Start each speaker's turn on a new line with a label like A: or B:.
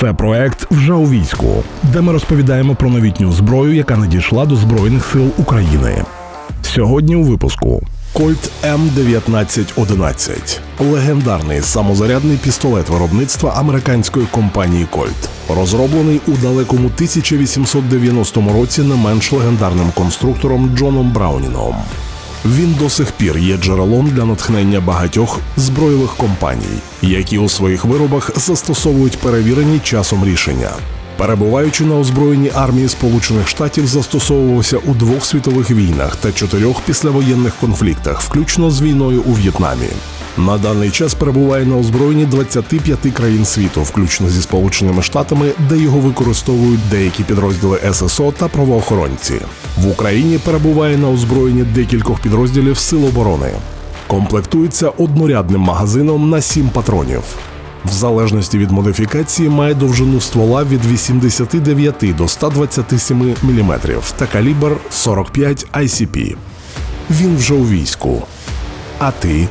A: Це проект вже у війську, де ми розповідаємо про новітню зброю, яка надійшла до Збройних сил України. Сьогодні у випуску Кольт М1911 легендарний самозарядний пістолет виробництва американської компанії Кольт, розроблений у далекому 1890 році не менш легендарним конструктором Джоном Брауніном. Він до сих пір є джерелом для натхнення багатьох збройових компаній, які у своїх виробах застосовують перевірені часом рішення. Перебуваючи на озброєнні армії Сполучених Штатів, застосовувався у двох світових війнах та чотирьох післявоєнних конфліктах, включно з війною у В'єтнамі. На даний час перебуває на озброєнні 25 країн світу, включно зі Сполученими Штатами, де його використовують деякі підрозділи ССО та правоохоронці. В Україні перебуває на озброєнні декількох підрозділів Сил оборони. Комплектується однорядним магазином на 7 патронів. В залежності від модифікації має довжину ствола від 89 до 127 мм та калібр 45 ICP. Він вже у війську. А ти